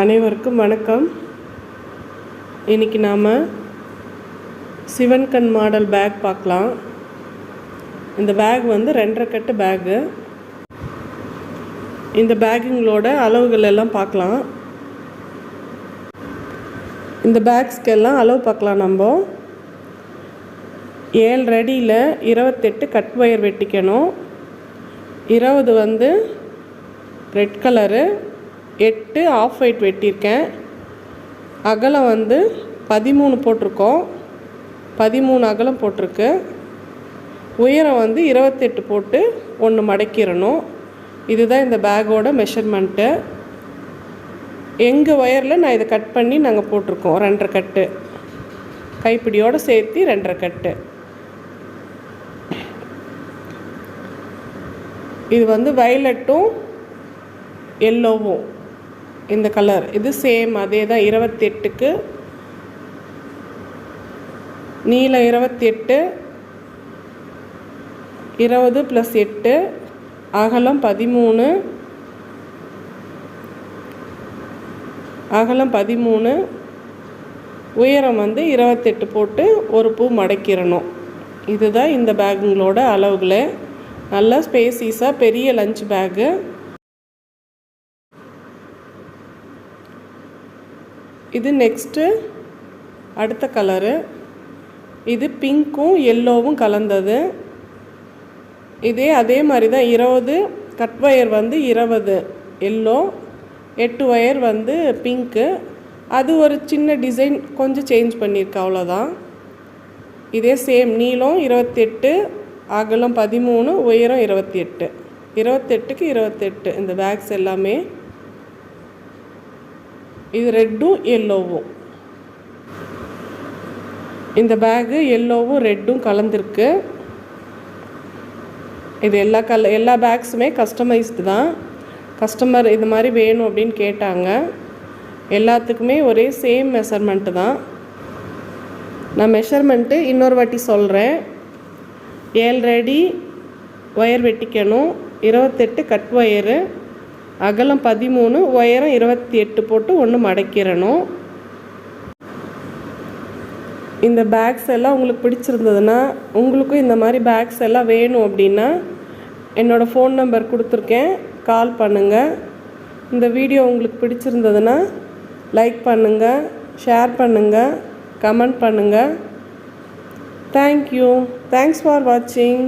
அனைவருக்கும் வணக்கம். இன்றைக்கி நாம் சிவன்கண் மாடல் பேக் பார்க்கலாம். இந்த பேக் வந்து ரெண்டரை கட்டு பேகு இந்த பேக்குங்களோட அளவுகள் எல்லாம் பார்க்கலாம். இந்த பேக்ஸ்க்கெல்லாம் அளவு பார்க்கலாம் நம்ம. ஏழு அடியில் இருபத்தெட்டு கட் ஒயர் வெட்டிக்கணும். இருபது வந்து ரெட் கலரு எட்டு ஆஃப் ஒயிட் வெட்டியிருக்கேன். அகலம் வந்து பதிமூணு போட்டிருக்கோம். பதிமூணு அகலம் போட்டிருக்கு. உயரம் வந்து இருபத்தெட்டு போட்டு ஒன்று மடக்கிடணும். இதுதான் இந்த பேக்கோட மெஷர்மெண்ட்டு எங்கள் ஒயரில் நான் இதை கட் பண்ணி நாங்கள் போட்டிருக்கோம். ரெண்டரை கட்டு கைப்பிடியோடு சேர்த்து ரெண்டரை கட்டு இது வந்து வயலட்டும் எல்லோவும் இந்த கலர். இது சேம் அதே தான் இருபத்தெட்டுக்கு. நீல இருபத்தி எட்டு இருபது ப்ளஸ் எட்டு அகலம் பதிமூணு. அகலம் பதிமூணு. உயரம் வந்து இருபத்தெட்டு போட்டு ஒரு பூ மடக்கிடணும். இதுதான் இந்த பேக்குங்களோட அளவுகளை. நல்லா ஸ்பேசிஸாக பெரிய லஞ்ச் பேக்கு இது நெக்ஸ்ட்டு அடுத்த கலரு இது பிங்க்கும் எல்லோவும் கலந்தது. இதே அதே மாதிரி தான் இருபது கட் ஒயர் வந்து இருபது எல்லோ எட்டு ஒயர் வந்து பிங்க்கு அது ஒரு சின்ன டிசைன் கொஞ்சம் சேஞ்ச் பண்ணியிருக்கு அவ்வளோதான் இதே சேம் நீளம் இருபத்தெட்டு அகலம் பதிமூணு உயரம் இருபத்தி எட்டு இருபத்தெட்டுக்கு இருபத்தெட்டு இந்த பேக்ஸ் எல்லாமே. இது ரெட்டும் எல்லோவும் இந்த பேகு எல்லோவும் ரெட்டும் கலந்துருக்கு. இது எல்லா கல எல்லா பேக்ஸுமே கஸ்டமைஸ்டு தான். கஸ்டமர் இது மாதிரி வேணும் அப்படின்னு கேட்டாங்க. எல்லாத்துக்குமே ஒரே சேம் மெஷர்மெண்ட்டு தான். நான் மெஷர்மெண்ட்டு இன்னொரு வாட்டி சொல்கிறேன் ஏழு ஒயர் வெட்டிக்கணும். இருபத்தெட்டு கட் ஒயரு அகலம் பதிமூணு உயரம் இருபத்தி எட்டு போட்டு ஒன்று மடக்கிடணும் இந்த பேக்ஸ் எல்லாம் உங்களுக்கு பிடிச்சிருந்ததுன்னா உங்களுக்கும் இந்த மாதிரி பேக்ஸ் எல்லாம் வேணும் அப்படின்னா என்னோடய ஃபோன் நம்பர் கொடுத்துருக்கேன். கால் பண்ணுங்கள் இந்த வீடியோ உங்களுக்கு பிடிச்சிருந்ததுன்னா லைக் பண்ணுங்கள் ஷேர் பண்ணுங்கள் கமெண்ட் பண்ணுங்கள் தேங்க்யூ தேங்க்ஸ் ஃபார் வாட்சிங்